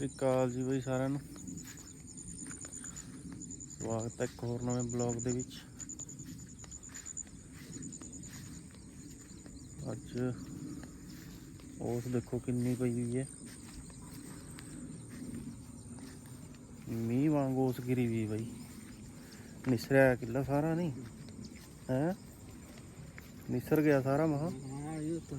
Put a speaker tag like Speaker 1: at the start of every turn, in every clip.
Speaker 1: ਸ੍ਰੀ ਅਕਾਲ ਜੀ ਬਈ ਸਾਰਿਆਂ ਨੂੰ। ਸਵਾਗਤ ਹੈ ਇੱਕ ਹੋਰ ਨਵੇਂ ਬਲੌਗ ਦੇ ਵਿੱਚ। ਅੱਜ ਉਸ ਦੇਖੋ ਕਿੰਨੀ ਪਈ ਹੋਈ ਹੈ। ਮੀਂਹ ਵਾਂਗੂ ਉਸ ਗਿਰੀ ਵੀ ਬਈ। ਨਿਸਰਿਆ ਕਿੱਲਾ ਸਾਰਾ ਨਹੀਂ? ਹੈ? ਨਿਸਰ ਗਿਆ ਸਾਰਾ ਮਹਾ।
Speaker 2: ਹਾਂ, ਇਹ ਤਾਂ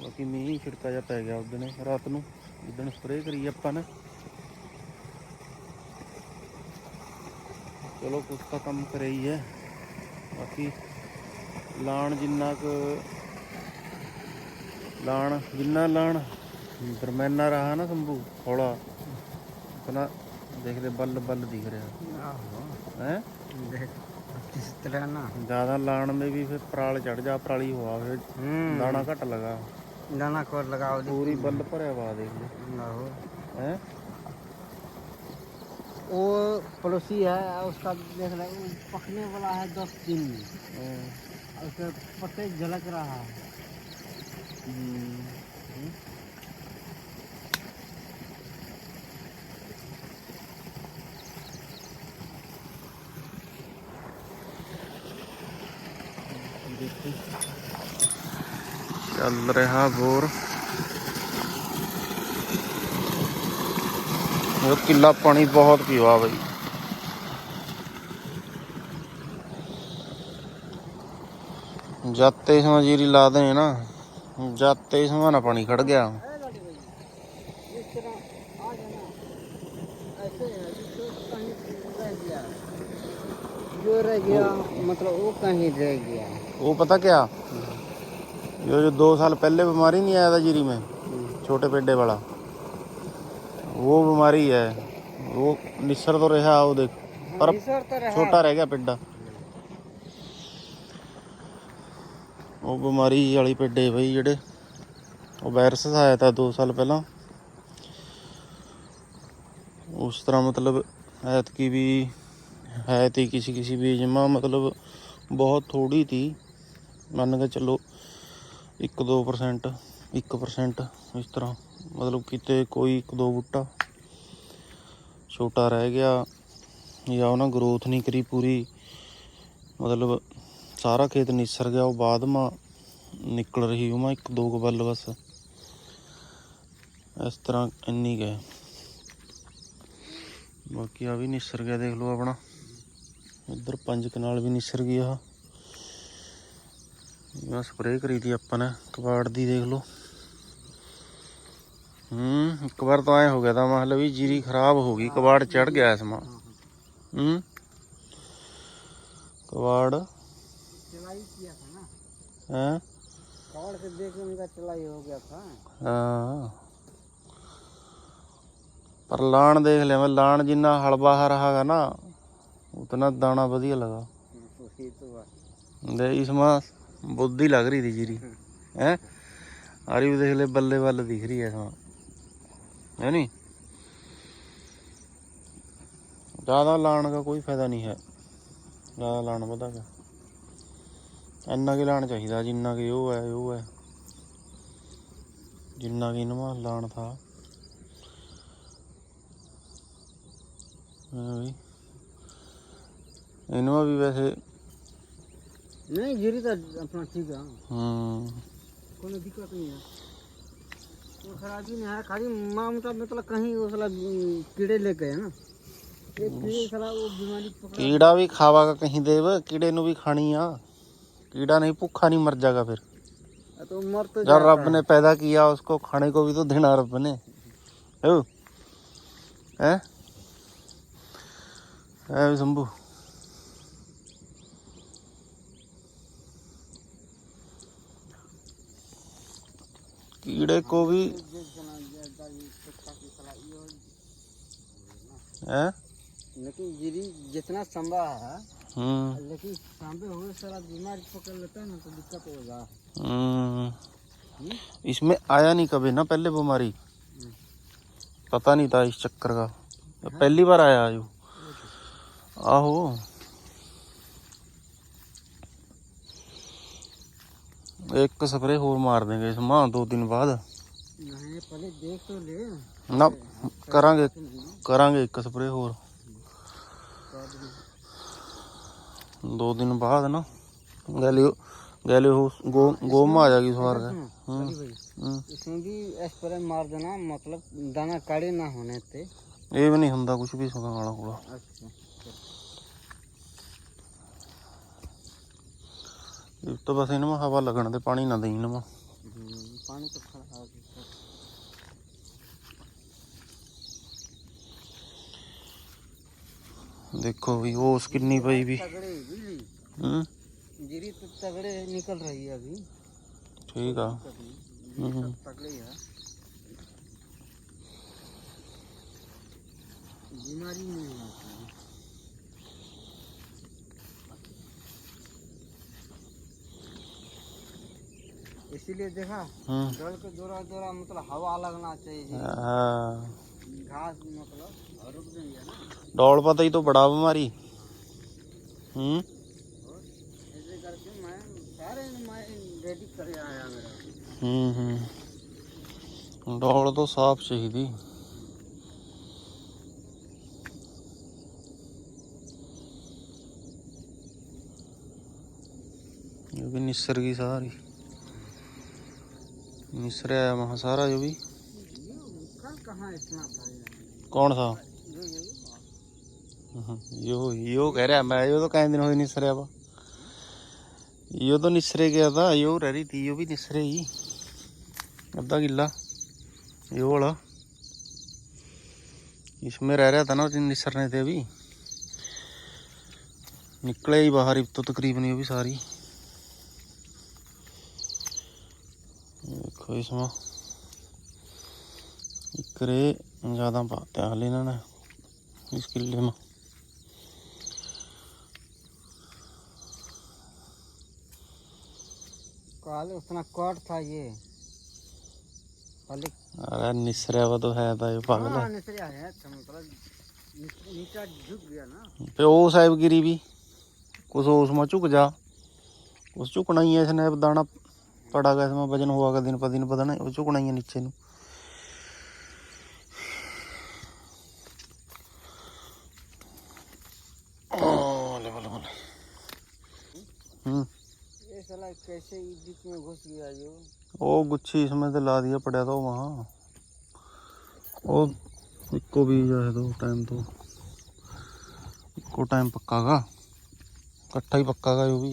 Speaker 1: ਬਾਕੀ ਮੀਂਹ ਛਿੜਕਾ ਜਾ ਪੈ ਗਿਆ ਉਸ ਦਿਨ ਰਾਤ ਨੂੰ। ਜਿਸ ਦਿਨ ਸਪਰੇ ਕਰੀ ਆਪਾਂ ਨੇ। ਚਲੋ ਕੁਛ ਤਾਂ ਕੰਮ ਕਰੇ ਹੈ ਬਾਕੀ ਲਾਣ ਜਿੰਨਾ ਕੁ ਲਾਣ ਜਿੰਨਾ ਲਾਣ ਦਰਮਿਆਨਾ ਰਹਾ ਨਾ ਸੰਭੂ ਹੌਲਾ। ਆਪਣਾ ਦੇਖਦੇ ਬੱਲ ਬੱਲ ਦਿਖ ਰਿਹਾ। ਹੈ?
Speaker 2: ਕਿਸ ਤਰ੍ਹਾਂ ਨਾ।
Speaker 1: ਜ਼ਿਆਦਾ ਲਾਣ ਦੇ ਵੀ ਫਿਰ ਪਰਾਲ ਚੜ ਜਾ ਪਰਾਲੀ ਹੋਆ ਫਿਰ ਦਾਣਾ ਘਟ ਲਗਾ।
Speaker 2: डाना कर लगाओ पूरी
Speaker 1: बंद पर है वहाँ देख ना।
Speaker 2: हो
Speaker 1: है?
Speaker 2: वो पड़ोसी है उसका देख रहे वो पकने वाला है दस दिन। में उसके पत्ते झलक रहा है।
Speaker 1: देखिए ਚੱਲ ਰਿਹਾ ਬੋਰ ਉਹ ਕਿੱਲਾ ਪਾਣੀ ਬਹੁਤ ਪੀਵਾ ਬਈ। ਜਾਤੇ ਸਮਾਂ ਜੀਰੀ ਲਾ ਦੇ ਨਾ। ਜਾਤੇ ਸਮਾਂ ਨਾ ਪਾਣੀ ਖੜ ਗਿਆ।
Speaker 2: ਜੋ ਰਹਿ ਗਿਆ ਮਤਲਬ ਉਹ ਕਹੀਂ ਰਹਿ ਗਿਆ।
Speaker 1: ਉਹ ਪਤਾ ਕਿਆ? ये जो दो साल पहले बीमारी नहीं आया था जीरी में छोटे पेडे वाला वो बीमारी है वो निसर तो रहा वो देख पर
Speaker 2: निसर तो रहा
Speaker 1: ਛੋਟਾ ਰਹਿ ਗਿਆ ਪਿੰਡਾ ਉਹ ਬਿਮਾਰੀ ਵਾਲੀ ਪਿੰਡੇ ਬਈ ਜਿਹੜੇ ਉਹ ਵਾਇਰਸ ਆਇਆ ਤਾਂ 2 ਸਾਲ ਪਹਿਲਾਂ ਉਸ ਤਰ੍ਹਾਂ ਮਤਲਬ ਐਤਕੀ ਵੀ ਹੈ ਤੀ ਕਿਸੇ ਕਿਸੇ ਬੀਜ ਮਾ ਮਤਲਬ ਬਹੁਤ ਥੋੜੀ ਤੀ ਮੰਨ ਕੇ ਚੱਲੋ 1-2% 1% ਇਸ ਤਰ੍ਹਾਂ। ਮਤਲਬ ਕਿਤੇ ਕੋਈ ਇੱਕ ਦੋ ਬੂਟਾ ਛੋਟਾ ਰਹਿ ਗਿਆ ਜਾਂ ਉਹਨਾਂ ਗਰੋਥ ਨਹੀਂ ਕਰੀ ਪੂਰੀ, ਮਤਲਬ ਸਾਰਾ ਖੇਤ ਨਿਸਰ ਗਿਆ, ਉਹ ਬਾਅਦ ਮਾ ਨਿਕਲ ਰਹੀ ਉਹ ਮਾ ਇੱਕ ਦੋ ਕੁ ਬੱਲ ਬਸ। ਇਸ ਤਰ੍ਹਾਂ ਇੰਨੀ ਗਏ ਬਾਕੀ ਆ ਵੀ ਨਿਸਰ ਗਿਆ, ਦੇਖ ਲਓ ਆਪਣਾ। ਇੱਧਰ ਪੰਜ ਕਨਾਲ ਵੀ ਨਿਸਰ ਗਿਆ ਇਹ ਸਪਰੇਅ ਕਰੀ ਆਪਾਂ ਨੇ ਕਬਾੜ ਦੀ ਦੇਖ ਲਓ। ਹੂੰ ਇੱਕ ਵਾਰ ਤਾਂ ਐ ਹੋ ਗਿਆ ਤਾਂ ਮਹਲ ਵੀ ਜੀਰੀ ਖਰਾਬ ਹੋ ਗਈ ਕਬਾੜ ਚੜ ਗਿਆ ਇਸ ਮਾ ਹੂੰ। ਕਬਾੜ। ਪਰ ਲਾਣ ਦੇਖ ਲਿਆ ਮੈਂ ਲਾਣ ਜਿੰਨਾ ਹਲਵਾ ਹੈਗਾ ਨਾ ਉਤਨਾ ਦਾਣਾ ਵਧੀਆ ਲਗਾ। ਦੇ ਇਸ ਮਾ ਲੱਗ ਰਹੀ ਥੀ ਜੀਰੀ ਹੈ? ਆਰੀ ਵੀ ਦੇਖ ਲੈ, ਬੱਲੇ ਬੱਲ ਦਿਖ ਰਹੀ ਹੈ। ਇਸਮਾ ਹੈ ਨਹੀਂ ਜ਼ਿਆਦਾ ਲਾਣ ਦਾ ਕੋਈ ਫਾਇਦਾ ਨਹੀਂ ਹੈ। ਜ਼ਿਆਦਾ ਲਾਣ ਵਧਾ ਕੇ। ਇੰਨਾ ਕੀ ਲਾਣ ਚਾਹੀਦਾ, ਜਿੰਨਾ ਕਿ ਉਹ ਹੈ ਉਹ ਹੈ। ਜਿੰਨਾ ਕਿ ਇਨਮਾ ਲਾਣ ਥਾ। ਹਾਂ ਵੀ। ਇਨਮਾ ਵੀ ਵੈਸੇ
Speaker 2: नहीं गिरी तो अपना ठीक है
Speaker 1: हाँ।, हाँ।
Speaker 2: कोई दिक्कत नहीं है। कोई खराबी नहीं है खाली माँ मोटा मतलब कहीं वो साला कीड़े ले गए ना। हाँ। कीड़ा
Speaker 1: भी खावा का कहीं देव कीड़े नु भी खानी आ। कीड़ा नहीं भूखा नहीं मर जाएगा फिर।
Speaker 2: हाँ, तो मर तो
Speaker 1: जब रब ने पैदा किया उसको खाने को भी तो देना रब ने। है शंभू। कीड़े को भी
Speaker 2: है।
Speaker 1: है
Speaker 2: लेकिन गिरी जितना संभा है
Speaker 1: हम्म।
Speaker 2: लेकिन सांबे हुए सारा बीमारी पकड़ लेता है ना तो दिक्कत होगा
Speaker 1: हम्म।
Speaker 2: हम्म?
Speaker 1: इसमें आया नहीं कभी ना पहले बीमारी? पता नहीं था इस चक्कर का। पहली बार आया जो आहो। एक स्प्रे और मार देंगे इस माह दो दिन बाद
Speaker 2: नहीं पहले देख तो ले
Speaker 1: ना करांगे करांगे एक स्प्रे और दो दिन बाद ना गैलियो गैलियो गो गो में आ जाएगी सवार का हम्म,
Speaker 2: अरे भाई
Speaker 1: हम्म।
Speaker 2: इसमें भी स्प्रे मार देना मतलब दाना काड़े ना होने थे
Speaker 1: ਇਹ ਵੀ ਨਹੀਂ ਹੁੰਦਾ ਕੁਝ ਵੀ ਸੁਗਾ ਵਾਲਾ ਕੋਲਾ
Speaker 2: अच्छा
Speaker 1: ਇਹ ਤਾਂ ਬਸ ਇਹਨਾਂ ਨੂੰ ਹਵਾ ਲੱਗਣ ਤੇ ਪਾਣੀ ਨਾ ਦੇਈ ਇਹਨਾਂ ਨੂੰ
Speaker 2: हम्म, पानी तो खड़ा है अभी।
Speaker 1: ਦੇਖੋ ਵੀ ਉਸ ਕਿੰਨੀ ਪਈ ਵੀ
Speaker 2: तगड़े बिजली
Speaker 1: ਹੂੰ
Speaker 2: गिरी तो तगड़े निकल रही है अभी
Speaker 1: ਠੀਕ ਆ
Speaker 2: कभी
Speaker 1: हम्म।
Speaker 2: सब तगड़े है बीमारी नहीं आती इसीलिए देखा
Speaker 1: ਹੂੰ
Speaker 2: जड़ के दौरा दौरा मतलब हवा लगना चाहिए जी।
Speaker 1: ਹਾਂ
Speaker 2: घास मतलब रुक जाएंगे ना
Speaker 1: ਡੌਲ ਪਤਾ ਹੀ ਤੋਂ ਬੜਾ ਬਿਮਾਰੀ ਹੂੰ
Speaker 2: और ऐसे करके मैं सारे मैं रेडी कर आया मेरा
Speaker 1: ਹੂੰ ਹੂੰ ਡੌਲ ਤੋਂ ਸਾਫ ਚਾਹੀਦੀ ਇਹ ਵੀ ਨਿਸਰ ਗਈ ਸਾਰੀ
Speaker 2: मिस्र है वहाँ सारा जो
Speaker 1: भी कौन
Speaker 2: सा यो
Speaker 1: यो कह रहा मैं यो तो कई दिन हो निसरे अब यो तो निसरे गया था यो रह रही थी यो भी निसरे ही आधा किला यो वाला इसमें रह रहा था ना निसरने थे अभी निकले ही बाहर तो तकरीबन ये भी सारी देखो इसमें इकरे ज़्यादा पाते हैं हाल इन्होंने इस किले में
Speaker 2: कल उतना कट था ये पहले
Speaker 1: अरे निसरिया हुआ तो है था ये पागल
Speaker 2: हाँ
Speaker 1: है
Speaker 2: निचले आया था मतलब नीचे- नीचा झुक गया ना
Speaker 1: पे ओ साहिब गिरी भी कुछ उसमें झुक जा उस झुकना ही है इसने अब दाना पड़ा गया इसमें वजन हुआ का दिन पर दिन पता नहीं झुकना ही है नीचे
Speaker 2: नू कैसे बीच में घुस गया ये
Speaker 1: वो गुच्छी इसमें तो ला दिया पड़ा था वहाँ वो इको भी जो है तो टाइम तो इको टाइम पक्का का इकट्ठा ही पक्का का जो भी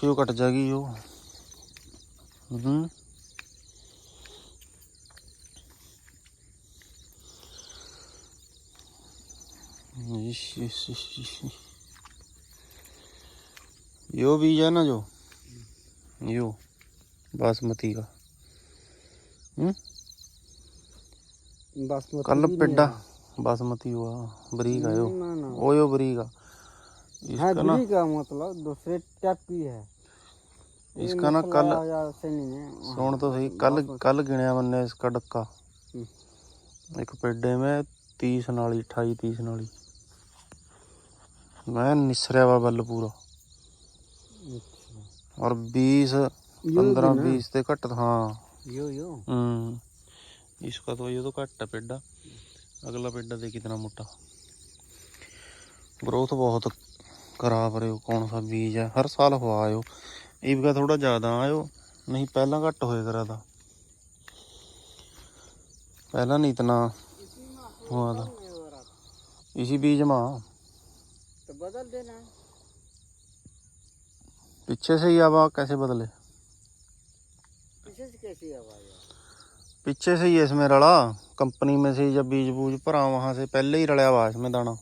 Speaker 1: ਉਹ ਕੱਟ ਜਾਗੀ ਉਹ ਹੂੰ इश, इश, इश, इश, इश। यो बीज है ना जो यो बासमती का हम्म
Speaker 2: बासमती
Speaker 1: कल
Speaker 2: भी नहीं
Speaker 1: पेडा
Speaker 2: है।
Speaker 1: बासमती हुआ बरीक है यो
Speaker 2: ना ना
Speaker 1: ओ यो बरीक का
Speaker 2: हाँ
Speaker 1: इसका ना
Speaker 2: ब्री का मतलब दूसरे टाइप की है ये
Speaker 1: इसका ना
Speaker 2: मसला
Speaker 1: कल
Speaker 2: या ऐसे नहीं है
Speaker 1: सुन तो सही कल कल गिनया मैंने इसका डक्का
Speaker 2: हम्म।
Speaker 1: एक पेडे में तीस नाली अठाई तीस नाली मैं निसरिया हुआ बल पूरा
Speaker 2: अच्छा।
Speaker 1: और बीस
Speaker 2: यो
Speaker 1: पंद्रह
Speaker 2: भी ना?
Speaker 1: बीस से घट हाँ
Speaker 2: यो यो
Speaker 1: हम्म इसका तो ये तो घट है पेडा अगला पेडा देख कितना मोटा ग्रोथ बहुत करा पर यो कौन सा बीज है हर साल हुआ आयो इबका थोड़ा ज़्यादा आयो नहीं पहला घट होए करा था पहला नहीं इतना हुआ था
Speaker 2: नहीं हो रहा था।
Speaker 1: इसी बीज में
Speaker 2: तो बदल देना
Speaker 1: पीछे से ही आवा कैसे बदले
Speaker 2: पीछे से कैसी आवाज है
Speaker 1: पीछे से ही है इसमें रला कंपनी में से जब बीज बूज भरा वहां से पहले ही रला हुआ है इसमें दाना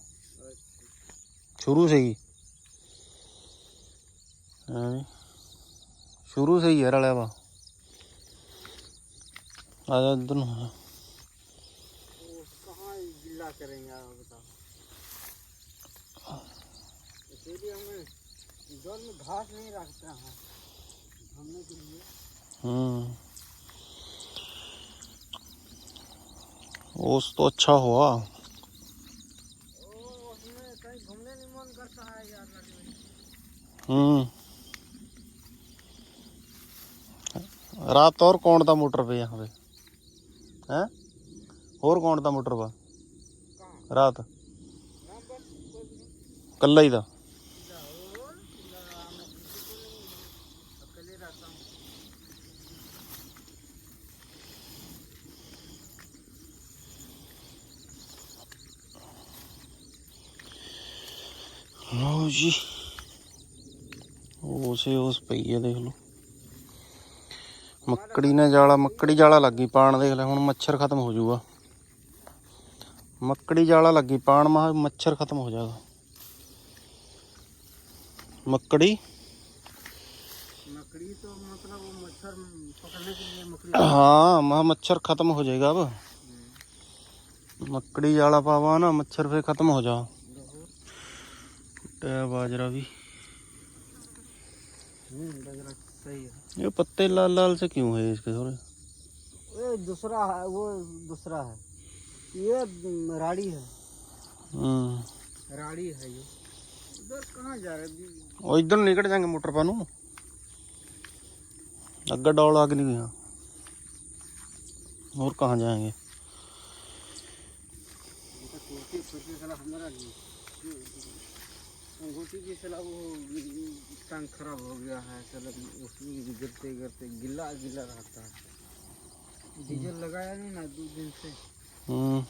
Speaker 1: शुरू से ही हाँ जी। शुरू से ही है रलिया वा आजा इधर ਨੂੰ
Speaker 2: वो कहाँ गिल्ला करेंगे आप बताओ इसीलिए हमें जल में घास नहीं रखते हैं घूमने के लिए
Speaker 1: हम्म ओस तो अच्छा हुआ
Speaker 2: ओ उसमें कहीं घूमने नहीं मन करता है यार नदी में
Speaker 1: हम्म
Speaker 2: ਰਾਤ ਹੋਰ ਕੌਣ ਦਾ ਮੋਟਰ
Speaker 1: ਪਿਆ ਹੋਵੇ? ਹੈ?
Speaker 2: ਹੋਰ ਕੌਣ ਦਾ ਮੋਟਰ ਵਾ? ਰਾਤ? ਕੱਲਾ ਹੀ ਦਾ।
Speaker 1: ਲਓ ਜੀ। ਉਸੇ ਉਸ ਪਈ ਹੈ ਦੇਖ ਲਓ। ਮੱਕੜੀ ਨੇ ਜਾਲਾ ਮੱਕੜੀ ਜਾਲਾ ਲੱਗੀ ਪਾਣ ਦੇਖ ਲੈ ਹੁਣ ਮੱਛਰ ਖਤਮ ਹੋ ਜਾਊਗਾ ਮੱਕੜੀ ਜਾਲਾ ਲੱਗੀ ਪਾਣ ਮਾ ਮੱਛਰ ਖਤਮ ਹੋ ਜਾਏਗਾ ਮੱਕੜੀ
Speaker 2: मकड़ी तो मतलब वो मच्छर पकड़ने के लिए मकड़ी
Speaker 1: हाँ महा मच्छर खत्म हो जाएगा अब मकड़ी जाला पावा ना मच्छर फिर खत्म हो जाओ टया बाजरा भी
Speaker 2: हम्म बाजरा सही है
Speaker 1: ये पत्ते लाल लाल से क्यों है इसके थोड़े
Speaker 2: ये दूसरा है वो दूसरा है ये राड़ी है
Speaker 1: हम्म
Speaker 2: राड़ी है ये इधर कहाँ जा रहे हैं?
Speaker 1: और इधर निकल जाएंगे मोटर पानू अग्गा डौल आगे नहीं गया और कहाँ जाएंगे
Speaker 2: इनका अंगूठी की साला वो टांग खराब हो गया है साला उसमें गिरते गिरते गिल्ला गिल्ला रहता है। डीजल लगाया नहीं ना दो दिन से।
Speaker 1: हम्म।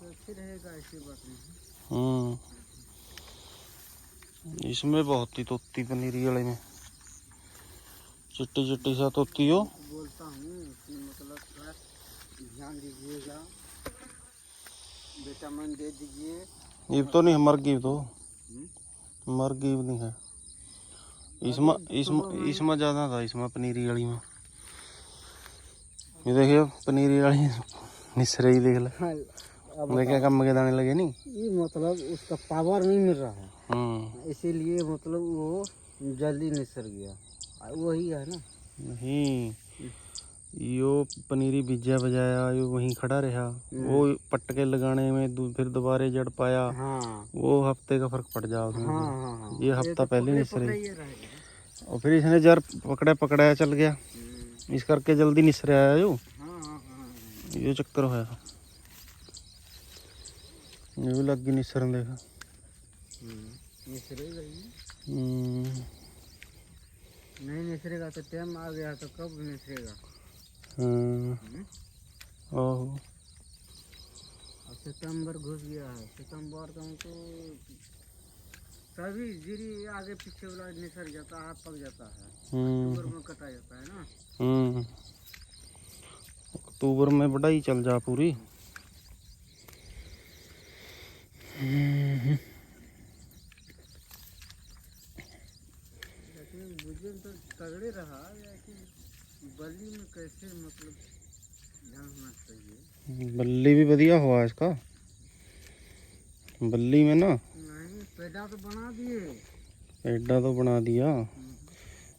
Speaker 2: तो अच्छी रहेगा ऐसी बात नहीं
Speaker 1: हम्म। इसमें बहुत ही तोती पनीरी वाले में। चिट्टी चिट्टी सा तोती हो।
Speaker 2: बोलता हूँ कि मतलब थोड़ा ध्यान दीजिएगा। विटामिन दे दीजिए।
Speaker 1: ये तो नहीं है मर गई तो
Speaker 2: हम्म?
Speaker 1: मर गई भी नहीं है। इसमें इसमें इसमें ज़्यादा था इसमें पनीरी वाली में। ये देखिए पनीरी वाली निसरे ही देख ले।
Speaker 2: हाँ,
Speaker 1: देखिए कम के दाने लगे नहीं?
Speaker 2: ये मतलब उसका पावर नहीं मिल रहा है।
Speaker 1: हम्म।
Speaker 2: इसीलिए मतलब वो जल्दी निसर गया। वही है ना।
Speaker 1: नहीं यो पनीरी बीजा बजाया यो वहीं खड़ा रहा। वो पटके लगाने में दु- फिर दोबारा जड़ पाया।
Speaker 2: हाँ।
Speaker 1: वो हफ़्ते का फ़र्क पड़ जाओ उसमें।
Speaker 2: हाँ हाँ हाँ।
Speaker 1: ये हफ़्ता पहले निसरे और फिर इसने जड़ पकड़ा पकड़ाया चल गया।
Speaker 2: हम्म,
Speaker 1: इस करके जल्दी निसरे आया जो
Speaker 2: हाँ हाँ हाँ हाँ।
Speaker 1: ये चक्कर होया। ये भी लग गई निसरन देखा।
Speaker 2: हम्म, ये
Speaker 1: हम्म,
Speaker 2: नहीं निसरेगा तो टाइम आ गया तो कब निसरेगा
Speaker 1: हाँ,
Speaker 2: हम्म?
Speaker 1: आहो
Speaker 2: अब सितंबर घुस गया है। सितंबर का तो तभी जीरी आगे पीछे वाला निसर जाता है पक जाता है।
Speaker 1: हम्म,
Speaker 2: अक्टूबर में कटा जाता है ना?
Speaker 1: हम्म। अक्टूबर में चल जा पूरी। हम्म,
Speaker 2: लेकिन बुजुर्ग तो तगड़े रहा लेकिन बली में कैसे मतलब ध्यान होना चाहिए
Speaker 1: बल्ली भी बढ़िया हुआ इसका बल्ली में ना
Speaker 2: नहीं पैदा तो बना दिए
Speaker 1: एडा तो बना दिया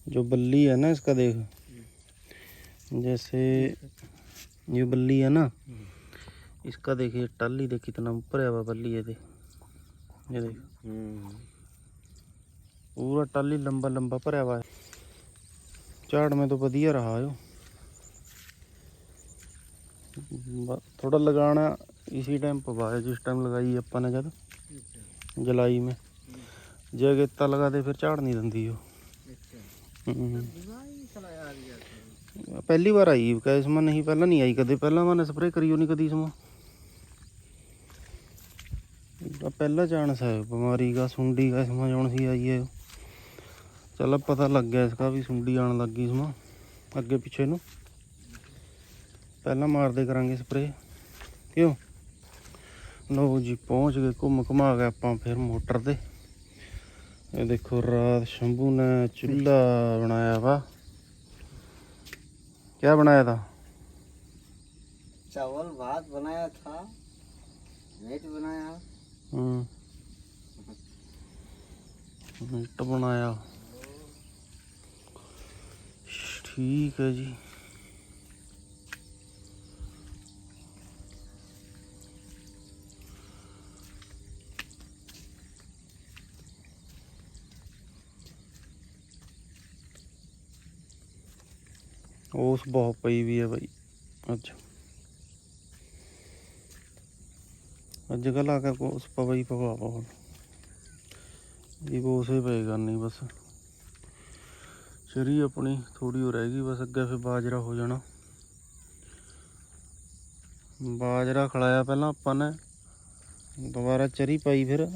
Speaker 1: जो बल्ली है ना इसका देख जैसे ये बल्ली है ना इसका देखिए टाली देख कितना ऊपर है हुआ बल्ली है देख ये देख पूरा टाली लंबा लंबा भरया हुआ है झाड़ में तो बढ़िया रहा है ब- थोड़ा लगाना इसी टाइम पवा है जिस टाइम लगाई अपन ने जब
Speaker 2: अच्छा
Speaker 1: जुलाई में जे अगेता लगा दे फिर झाड़ नहीं दिंदी वो
Speaker 2: अच्छा
Speaker 1: हम्म।
Speaker 2: दिमाग चला आ गया था
Speaker 1: ਪਹਿਲੀ ਵਾਰ ਆਈ ਕਾ ਇਸਮਾ ਨਹੀਂ ਪਹਿਲਾਂ ਨਹੀਂ ਆਈ ਕਦੇ ਪਹਿਲਾਂ ਮੈਂ ਸਪਰੇਅ ਕਰੀ ਨਹੀਂ ਕਦੀ ਇਸਮਾ ਇਹਦਾ ਪਹਿਲਾ ਚਾਂਸ ਹੈ ਬਿਮਾਰੀ ਦਾ ਸੁੰਡੀ ਦਾ ਇਸਮਾ ਜੌਣ ਸੀ ਆਈ ਹੈ ਚਲ अब ਪਤਾ ਲੱਗ ਗਿਆ ਇਸਕਾ ਵੀ ਸੁੰਡੀ ਆਣ ਲੱਗੀ ਇਸਮਾ ਅੱਗੇ ਪਿੱਛੇ ਨੂੰ ਪਹਿਲਾਂ ਮਾਰਦੇ ਕਰਾਂਗੇ ਸਪਰੇਅ ਕਿਉਂ ਲਓ ਜੀ ਪਹੁੰਚ ਗਏ ਘੁੰਮ ਘੁਮਾ ਕੇ ਆਪਾਂ ਫਿਰ ਮੋਟਰ ਤੇ ਇਹ ਦੇਖੋ ਰਾਤ ਸ਼ੰਭੂ ਨੇ ਚੁੱਲ੍ਹਾ ਬਣਾਇਆ ਵਾ ਕੀ ਬਣਾਇਆ ਤਾ
Speaker 2: चावल भात बनाया था मीट बनाया
Speaker 1: ਹੂੰ ਮੀਟ ਬਣਾਇਆ ਠੀਕ ਹੈ ਜੀ ਉਸ ਬਹੁਤ ਪਈ ਵੀ ਹੈ ਬਾਈ ਅੱਜ ਅੱਜ ਕੱਲ੍ਹ ਆ ਕੇ ਉਸ ਪਵਾਈ ਪਵਾ ਬਹੁਤ ਇਹ ਉਸੇ ਪਏ ਕਰਨੀ ਬਸ ਚਰੀ ਆਪਣੀ ਥੋੜੀ ਹੋ ਰਹਿ ਗਈ, ਬਸ ਅੱਗੇ ਫਿਰ ਬਾਜਰਾ ਹੋ ਜਾਣਾ। ਬਾਜਰਾ ਖਲਾਇਆ ਪਹਿਲਾਂ ਆਪਾਂ ਨੇ, ਦੁਬਾਰਾ ਚਰੀ ਪਾਈ ਫਿਰ।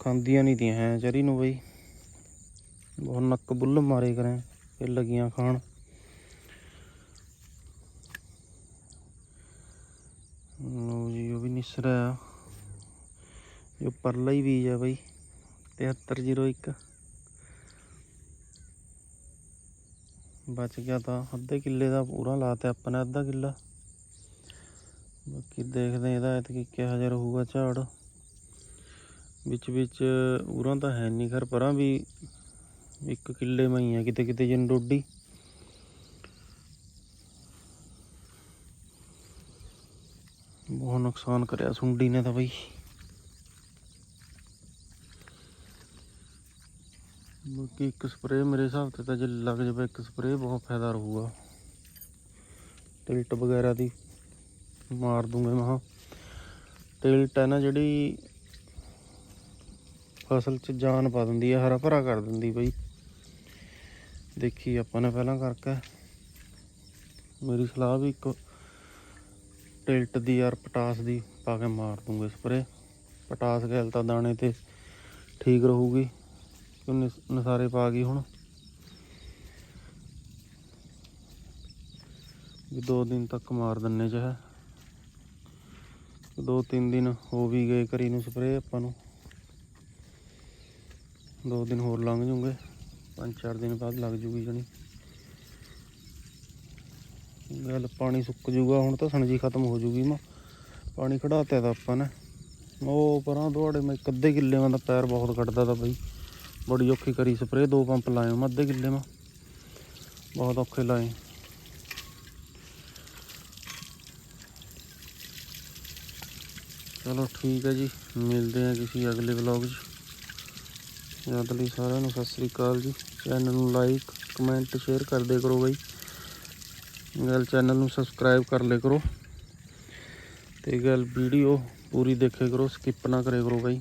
Speaker 1: ਖਾਂਦੀਆਂ ਨਹੀਂ ਦੀਆਂ ਹੈ ਚਰੀ ਨੂੰ ਬਈ। ਬਹੁਤ ਨੱਕ ਬੁੱਲ ਮਾਰੇ ਕਰੇ, ਫਿਰ ਲੱਗੀਆਂ ਖਾਣ। ਲਓ ਜੀ, ਉਹ ਵੀ ਨਿਸਰਾ ਆ ਇਹ ਪਰਲਾ ਹੀ ਬੀਜ ਆ ਬਾਈ 7301 ਬਚ ਗਿਆ ਤਾਂ ਅੱਧੇ ਕਿੱਲੇ ਦਾ ਪੂਰਾ ਲਾਤੇ ਆਪਾਂ ਨੇ ਅੱਧਾ ਕਿੱਲਾ। ਬਾਕੀ ਦੇਖਦੇ ਇਹਦਾ ਐਤਕੀ ਕਿਹੋ ਜਿਹਾ ਰਹੂਗਾ ਝਾੜ। ਵਿੱਚ ਵਿੱਚ ਉਰਾਂ ਤਾਂ ਹੈ ਨਹੀਂ ਖਰ ਪਰਾਂ ਵੀ ਇੱਕ ਕਿੱਲੇ ਮੈਂ ਆ ਕਿਤੇ ਕਿਤੇ ਜਨ ਡੋਡੀ। ਬਹੁਤ ਨੁਕਸਾਨ ਕਰਿਆ ਸੁੰਡੀ ਨੇ ਤਾਂ ਬਈ। ਬਾਕੀ ਇੱਕ ਸਪਰੇਅ ਮੇਰੇ ਹਿਸਾਬ ਤੇ ਤਾਂ ਜੇ ਲੱਗ ਜਾਵੇ, ਇੱਕ ਸਪਰੇਅ ਬਹੁਤ ਫਾਇਦਾ ਰਹੂਗਾ। ਟਿਲਟ ਵਗੈਰਾ ਦੀ ਮਾਰ ਦੂੰਗੇ ਮਹਾ ਟਿਲਟ ਹੈ ਨਾ ਜਿਹੜੀ ਫਸਲ 'ਚ ਜਾਨ ਪਾ ਦਿੰਦੀ ਹੈ, ਹਰਾ ਭਰਾ ਕਰ ਦਿੰਦੀ ਬਈ। ਦੇਖੀ ਆਪਾਂ ਨੇ ਪਹਿਲਾਂ ਕਰਕੇ। ਮੇਰੀ ਸਲਾਹ ਵੀ ਇੱਕ ਟਿਲਟ ਦੀ ਯਾਰ ਪਟਾਸ ਦੀ ਪਾ ਕੇ ਮਾਰ ਦੂੰਗੇ ਸਪਰੇ ਪਟਾਸ ਗੈਲ ਤਾਂ ਦਾਣੇ ਤੇ ਠੀਕ ਰਹੂਗੀ। ਨਸਾਰੇ ਪਾ ਗਈ ਹੁਣ। ਵੀ ਦੋ ਦਿਨ ਤੱਕ ਮਾਰ ਦਿੰਨੇ ਹੈ। ਦੋ ਤਿੰਨ ਦਿਨ ਹੋ ਵੀ ਗਏ ਕਰੀ ਨੂੰ ਸਪਰੇ ਆਪਾਂ ਨੂੰ। ਦੋ ਦਿਨ ਹੋਰ ਲੰਘ ਜੂਗੇ। ਪੰਜ ਚਾਰ ਦਿਨ ਬਾਅਦ ਲੱਗ ਜੂਗੀ ਜਣੀ। ਗੱਲ ਪਾਣੀ ਸੁੱਕ ਜੂਗਾ, ਹੁਣ ਤਾਂ ਸਣਜੀ ਖਤਮ ਹੋ ਜੂਗੀ ਮਾ। ਪਾਣੀ ਖੜਾਤਿਆ ਤਾਂ ਆਪਾਂ ਨੇ। ਉਹ ਪਰਾਂ ਦੁਆੜੇ ਮੈਂ ਇੱਕ ਅੱਧੇ ਕਿੱਲੇ ਮਾ ਦਾ ਪੈਰ ਬਹੁਤ ਕੱਟਦਾ ਤਾ ਬਈ। ਬੜੀ ਔਖੀ ਕਰੀ ਸਪਰੇ ਦੋ ਪੰਪ ਲਾਏ ਮੈਂ ਅੱਧੇ ਕਿੱਲੇ ਮਾ ਬਹੁਤ ਔਖੇ ਲਾਏ। ਚਲੋ ਠੀਕ ਹੈ ਜੀ, ਮਿਲਦੇ ਆ ਕਿਸੇ ਅਗਲੇ ਵਲੌਗ 'ਚ। ਜਦ ਲਈ ਸਾਰਿਆਂ ਨੂੰ ਸਤਿ ਸ੍ਰੀ ਅਕਾਲ ਜੀ। ਚੈਨਲ ਨੂੰ ਲਾਈਕ ਕਮੈਂਟ ਸ਼ੇਅਰ ਕਰਦੇ ਕਰੋ ਬਾਈ। ਗੱਲ ਚੈਨਲ ਨੂੰ ਸਬਸਕ੍ਰਾਈਬ ਕਰ ਲਿਆ ਕਰੋ। ਤੇ ਗੱਲ ਵੀਡੀਓ ਪੂਰੀ ਦੇਖੇ ਕਰੋ ਸਕਿਪ ਨਾ ਕਰੇ ਕਰੋ ਬਾਈ।